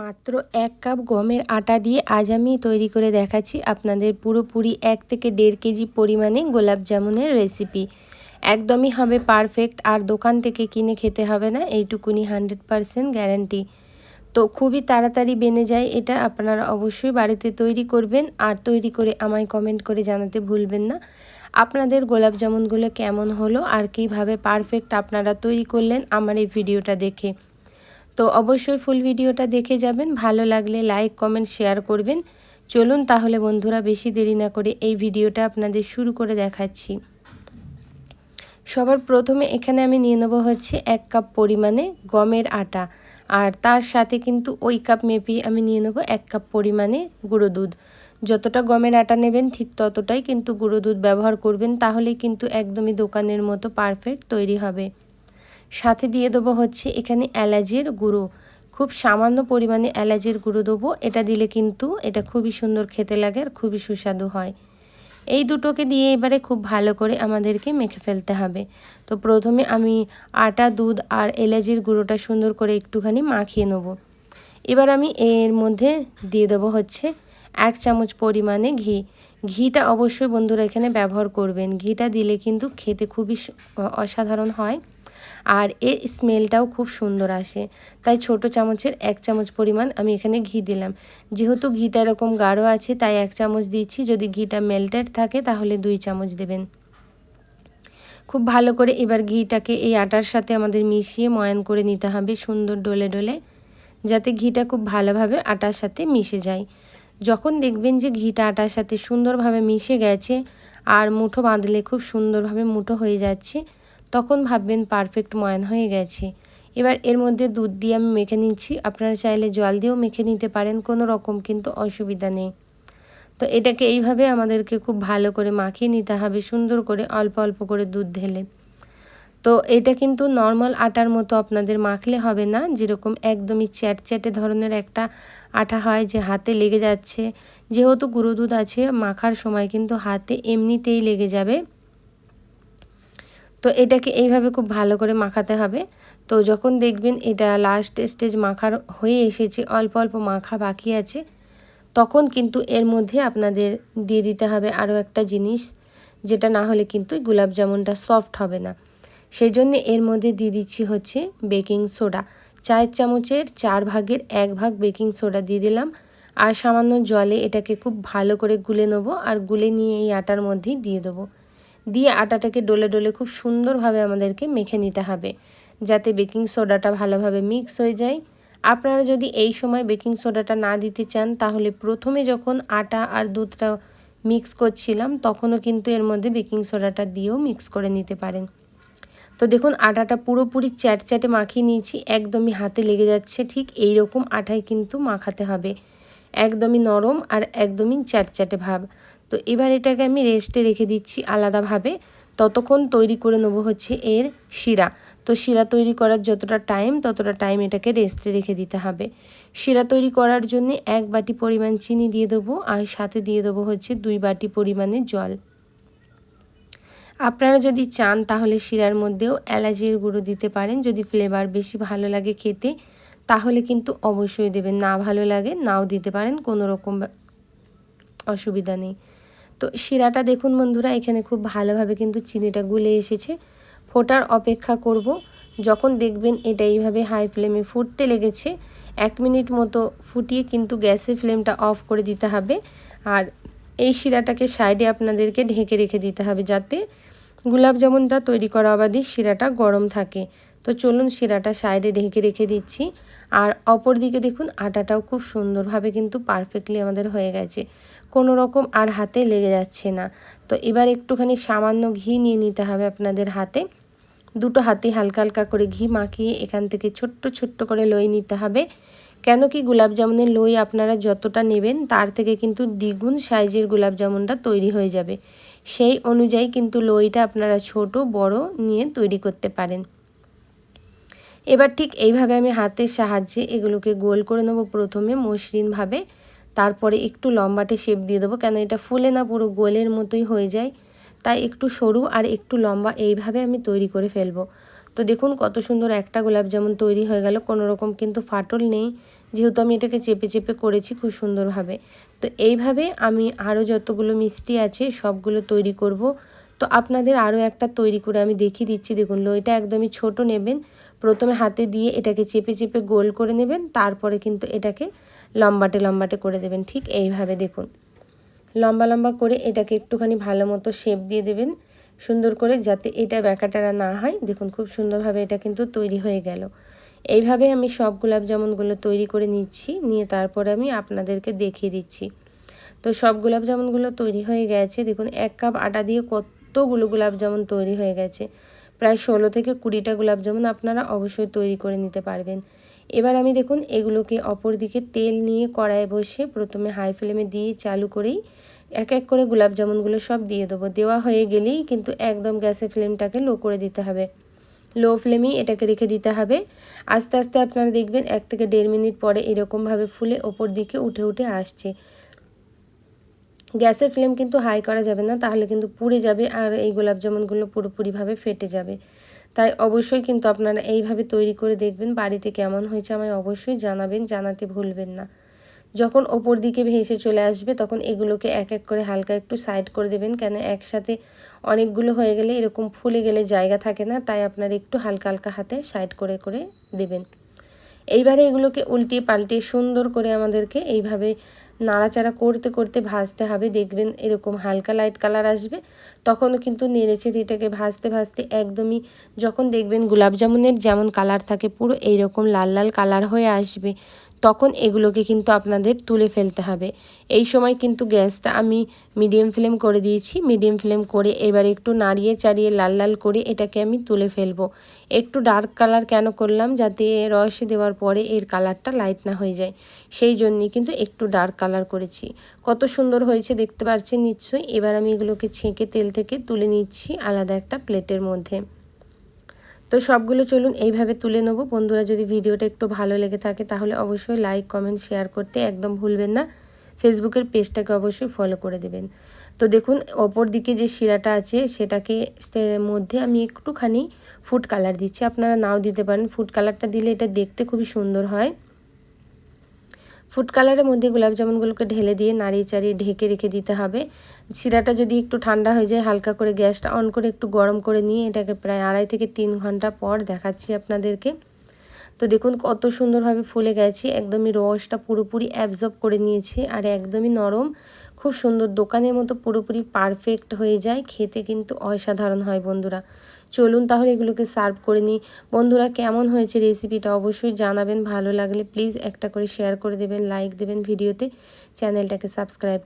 মাত্র এক কাপ গমের আটা দিয়ে আজ আমি তৈরি করে দেখাচ্ছি আপনাদের পুরোপুরি এক থেকে দেড় কেজি পরিমাণে গোলাপ জামুনের রেসিপি একদমই হবে পারফেক্ট আর দোকান থেকে কিনে খেতে হবে না, এইটুকুনি হান্ড্রেড পারসেন্ট গ্যারান্টি তো খুবই তাড়াতাড়ি বেনে যায় এটা, আপনারা অবশ্যই বাড়িতে তৈরি করবেন, আর তৈরি করে আমায় কমেন্ট করে জানাতে ভুলবেন না। আপনাদের গোলাপ জামুনগুলো কেমন হলো, আর কীভাবে পারফেক্ট আপনারা তৈরি করলেন আমার এই ভিডিওটা দেখে। তো অবশ্যই ফুল ভিডিওটা দেখে যাবেন। ভালো লাগলে লাইক কমেন্ট শেয়ার করবেন। চলুন তাহলে বন্ধুরা বেশি দেরি না করে এই ভিডিওটা আপনাদের শুরু করে দেখাচ্ছি। সবার প্রথমে এখানে আমি নিয়ে নেব হচ্ছে এক কাপ পরিমাণে গমের আটা। আর তার সাথে কিন্তু ওই কাপ মেপি আমি নিয়ে নেব এক কাপ পরিমাণে গুঁড়ো দুধ। যতটা গমের আটা নেবেন ঠিক ততটাই কিন্তু গুঁড়ো দুধ ব্যবহার করবেন তাহলে কিন্তু একদমই দোকানের মতো পারফেক্ট তৈরি হবে। সাথে দিয়ে দেবো হচ্ছে এখানে এলাচের গুঁড়ো। খুব সামান্য পরিমাণে এলাচের গুঁড়ো দেবো। এটা দিলে কিন্তু এটা খুবই সুন্দর খেতে লাগে আর খুবই সুস্বাদু হয়। এই দুটোকে দিয়ে এবারে খুব ভালো করে আমাদেরকে মেখে ফেলতে হবে। তো প্রথমে আমি আটা, দুধ আর এলাচের গুঁড়োটা সুন্দর করে একটুখানি মাখিয়ে নেব। এবার আমি এর মধ্যে দিয়ে দেবো হচ্ছে এক চামচ পরিমাণে ঘি। ঘিটা অবশ্যই বন্ধুরা এখানে ব্যবহার করবেন। ঘিটা দিলে কিন্তু খেতে খুবই অসাধারণ হয়। আর এর স্মেলটাও খুব সুন্দর আসে। তাই ছোট চামচের এক চামচ পরিমাণ আমি এখানে ঘি দিলাম। যেহেতু ঘিটা এরকম গাঢ় আছে, তাই এক চামচ দিচ্ছি। যদি ঘিটা মেল্টেড থাকে, তাহলে দুই চামচ দেবেন। খুব ভালো করে এবার ঘিটাকে এই আটার সাথে আমাদের মিশিয়ে ময়ান করে নিতে হবে সুন্দর ডলে ডলে, যাতে ঘিটা খুব ভালোভাবে আটার সাথে মিশে যায়। যখন দেখবেন যে ঘিটা আটার সাথে সুন্দরভাবে মিশে গেছে, আর মুঠো বাঁধলে খুব সুন্দরভাবে মুঠো হয়ে যাচ্ছে তখন ভাববেন পারফেক্ট ময়ান হয়ে গেছে। এবার এর মধ্যে দুধ দিয়ে আমি মেখে নিচ্ছি। আপনারা চাইলে জল দিয়েও মেখে নিতে পারেন, কোনো রকম কিন্তু অসুবিধা নেই। তো এটাকে এইভাবে আমাদেরকে খুব ভালো করে মাখিয়ে নিতে হবে, সুন্দর করে অল্প অল্প করে দুধ ঢেলে। তো এটা কিন্তু নর্মাল আটার মতো আপনাদের মাখলে হবে না, যেরকম একদমই চ্যাটচ্যাটে ধরনের একটা আটা হয় যে হাতে লেগে যাচ্ছে। যেহেতু গুঁড়ো দুধ আছে, মাখার সময় কিন্তু হাতে এমনিতেই লেগে যাবে। তো এটাকে এইভাবে খুব ভালো করে মাখাতে হবে। তো যখন দেখবেন এটা লাস্ট স্টেজ মাখার হয়ে এসেছে, অল্প অল্প মাখা বাকি আছে, তখন কিন্তু এর মধ্যে আপনাদের দিয়ে দিতে হবে আরও একটা জিনিস, যেটা না হলে কিন্তু গোলাপ জামুনটা সফট হবে না। সেই জন্য এর মধ্যে দিয়ে দিচ্ছি হচ্ছে বেকিং সোডা চায়ের চামচের চার ভাগের এক ভাগ বেকিং সোডা দিয়ে দিলাম। আর সামান্য জলে এটাকে খুব ভালো করে গুলে নেব আর গুলে নিয়ে এই আটার মধ্যেই দিয়ে দেবো। দিয়ে আটাটাকে ডলে ডলে খুব সুন্দরভাবে আমাদেরকে মেখে নিতে হবে, যাতে বেকিং সোডাটা ভালোভাবে মিক্স হয়ে যায়। আপনারা যদি এই সময় বেকিং সোডাটা না দিতে চান, তাহলে প্রথমে যখন আটা আর দুধটা মিক্স করছিলাম, তখনও কিন্তু এর মধ্যে বেকিং সোডাটা দিয়েও মিক্স করে নিতে পারেন। তো দেখুন, আটাটা পুরোপুরি চ্যাট চ্যাটে মাখিয়ে নিয়েছি, একদমই হাতে লেগে যাচ্ছে, ঠিক এই রকম আটাই কিন্তু মাখাতে হবে। একদমই নরম আর একদমই চ্যাটচ্যাটে ভাব। তো এবার এটাকে আমি রেস্টে রেখে দিচ্ছি আলাদাভাবে। ততক্ষণ তৈরি করে নেব হচ্ছে এর শিরা। তো শিরা তৈরি করার যতটা টাইম, ততটা টাইম এটাকে রেস্টে রেখে দিতে হবে। শিরা তৈরি করার জন্য এক বাটি পরিমাণ চিনি দিয়ে দেবো আর সাথে দিয়ে দেবো হচ্ছে দুই বাটি পরিমাণে জল। আপনারা যদি চান তাহলে শিরার মধ্যেও এলাচির গুঁড়ো দিতে পারেন। যদি ফ্লেভার বেশি ভালো লাগে খেতে তাহলে কিন্তু অবশ্যই দেবেন। না ভালো লাগে, নাও দিতে পারেন, কোনো রকম অসুবিধা নেই। তো শিরাটা দেখুন বন্ধুরা, এখানে খুব ভালোভাবে কিন্তু চিনিটা গুলে এসেছে। ফোটার অপেক্ষা করব। যখন দেখবেন এটা এইভাবে হাই ফ্লেমে ফুটতে লেগেছে, এক মিনিট মতো ফুটিয়ে কিন্তু গ্যাসের ফ্লেমটা অফ করে দিতে হবে। আর এই শিরাটাকে সাইডে আপনাদেরকে ঢেকে রেখে দিতে হবে যাতে গোলাপ জামুনটা তৈরি করা অবাধি শিরাটা গরম থাকে। তো চলুন শিরাটা সাইডে ঢেকে রেখে দিচ্ছি। আর অপর দিকে দেখুন, আটাটাও খুব সুন্দরভাবে কিন্তু পারফেক্টলি আমাদের হয়ে গেছে। কোনো রকম আর হাতে লেগে যাচ্ছে না। তো এবার একটুখানি সামান্য ঘি নিয়ে নিতে হবে আপনাদের হাতে। দুটো হাতে হালকা হালকা করে ঘি মাখিয়ে এখান থেকে ছোট্ট ছোট্ট করে লই নিতে হবে। কেন কি জামুনের লই আপনারা যতটা নেবেন, তার থেকে কিন্তু দ্বিগুণ সাইজের জামুনটা তৈরি হয়ে যাবে। সেই অনুযায়ী কিন্তু লইটা আপনারা ছোট, বড় নিয়ে তৈরি করতে পারেন। এবার ঠিক এইভাবে আমি হাতের সাহায্যে এগুলোকে গোল করে নেব প্রথমে মসৃণভাবে। তারপরে একটু লম্বাটে শেপ দিয়ে দেবো, কেন এটা ফুলে না পুরো গোলের মতোই হয়ে যায়। তাই একটু সরু আর একটু লম্বা এইভাবে আমি তৈরি করে ফেলব। তো দেখুন কত সুন্দর একটা গোলাপ যেমন তৈরি হয়ে গেল, কোনো রকম কিন্তু ফাটল নেই। যেহেতু আমি এটাকে চেপে চেপে করেছি খুব সুন্দরভাবে। তো এইভাবে আমি আরও যতগুলো মিষ্টি আছে সবগুলো তৈরি করব। তো আপনাদের আরও একটা তৈরি করে আমি দেখিয়ে দিচ্ছি। দেখুন লইটা একদমই ছোট নেবেন। প্রথমে হাতে দিয়ে এটাকে চেপে চেপে গোল করে নেবেন। তারপরে কিন্তু এটাকে লম্বাটে লম্বাটে করে দেবেন। ঠিক এইভাবে দেখুন। লম্বা লম্বা করে এটাকে একটুখানি ভালো মতো শেপ দিয়ে দেবেন। সুন্দর করে যাতে এটা ব্যাকাটারা না হয়। দেখুন, খুব সুন্দরভাবে এটা কিন্তু তৈরি হয়ে গেল। এইভাবে আমি সব গোলাপ জামুনগুলো তৈরি করে নিচ্ছি। নিয়ে তারপরে আমি আপনাদেরকে দেখিয়ে দিচ্ছি। তো সব গোলাপ জামুনগুলো তৈরি হয়ে গেছে। দেখুন, এক কাপ আটা দিয়ে কতগুলো গোলাপ জামুন তৈরি হয়ে গেছে। প্রায় ষোলো থেকে কুড়িটা গোলাপ জামুন আপনারা অবশ্যই তৈরি করে নিতে পারবেন। এবার আমি দেখুন, এগুলোকে অপর দিকে তেল নিয়ে কড়াইয়ে বসে প্রথমে হাই ফ্লেমে দিয়ে চালু করেই এক এক করে গোলাপ জামুনগুলো সব দিয়ে দেবো। দেওয়া হয়ে গেলেই কিন্তু একদম গ্যাসের ফ্লেমটাকে লো করে দিতে হবে। লো ফ্লেমেই এটাকে রেখে দিতে হবে। আস্তে আস্তে আপনারা দেখবেন, এক থেকে দেড় মিনিট পরে এরকমভাবে ফুলে ওপর দিকে উঠে উঠে আসছে। গ্যাসের ফ্লেম কিন্তু হাই করা যাবে না, তাহলে কিন্তু পুড়ে যাবে আর এই গোলাপ জামুনগুলো পুরোপুরিভাবে ফেটে যাবে। তাই অবশ্যই কিন্তু আপনারা এইভাবে তৈরি করে দেখবেন, বাড়িতে কেমন হয়েছে আমায় অবশ্যই জানাবেন, জানাতে ভুলবেন না। যখন ওপর দিকে ভেসে চলে আসবে, তখন এগুলোকে এক এক করে হালকা একটু সাইড করে দেবেন, কেন একসাথে অনেকগুলো হয়ে গেলে এরকম ফুলে গেলে জায়গা থাকে না, তাই আপনার একটু হালকা হালকা হাতে সাইড করে করে দেবেন। এইবারে এগুলোকে উল্টিয়ে পাল্টিয়ে সুন্দর করে আমাদেরকে এইভাবে নাড়াচাড়া করতে করতে ভাজতে হবে। দেখবেন এরকম হালকা লাইট কালার আসবে। তখনও কিন্তু নেড়েচেড়ে এটাকে ভাজতে ভাজতে একদমই যখন দেখবেন গোলাপ জামুনের যেমন কালার থাকে পুরো এইরকম লাল লাল কালার হয়ে আসবে। তখন এগুলোকে কিন্তু আপনাদের তুলে ফেলতে হবে। এই সময় কিন্তু গ্যাসটা আমি মিডিয়াম ফ্লেম করে দিয়েছি। মিডিয়াম ফ্লেম করে এবার একটু নাড়িয়ে চাড়িয়ে লাল লাল করে এটাকে আমি তুলে ফেলব। একটু ডার্ক কালার কেন করলাম? যাতে রসে দেওয়ার পরে এর কালারটা লাইট না হয়ে যায়। সেই জন্যই কিন্তু একটু ডার্ক কালার করেছি। কত সুন্দর হয়েছে দেখতে পাচ্ছেন? নিশ্চয়ই এবার আমি এগুলোকে ছেঁকে তেল থেকে তুলে নিচ্ছি আলাদা একটা প্লেটের মধ্যে। তো সবগুলো চলুন এইভাবে তুলে নেব। বন্ধুরা, যদি ভিডিওটা একটু ভালো লেগে থাকে তাহলে অবশ্যই লাইক কমেন্ট শেয়ার করতে একদম ভুলবেন না। ফেসবুকের পেজটাকে অবশ্যই ফলো করে দেবেন। তো দেখুন, অপর দিকে যে শিরাটা আছে, সেটাকে মধ্যে আমি একটুখানি ফুড কালার দিচ্ছি। আপনারা নাও দিতে পারেন। ফুড কালারটা দিলে এটা দেখতে খুবই সুন্দর হয়। ফুড কালারের মধ্যে গোলাপ জামুনগুলোকে ঢেলে দিয়ে নাড়িয়ে চাড়িয়ে ঢেকে রেখে দিতে হবে। শিরাটা যদি একটু ঠান্ডা হয়ে যায়, হালকা করে গ্যাসটা অন করে একটু গরম করে নিয়ে এটাকে প্রায় আড়াই থেকে তিন ঘণ্টা পর দেখাচ্ছি আপনাদেরকে। তো দেখুন কত সুন্দরভাবে ফুলে গেছে, একদমই রসটা পুরোপুরি অ্যাবজর্ব করে নিয়েছে আর একদমই নরম। খুব সুন্দর, দোকানের মতো পুরোপুরি পারফেক্ট হয়ে যায়, খেতে কিন্তু অসাধারণ হয় বন্ধুরা। চলুন তাহলে এগুলোকে সার্ভ করে নিই। বন্ধুরা, কেমন হয়েছে রেসিপিটা অবশ্যই জানাবেন। ভালো লাগলে প্লিজ একটা করে শেয়ার করে দেবেন লাইক দেবেন ভিডিওতে। চ্যানেলটাকে সাবস্ক্রাইব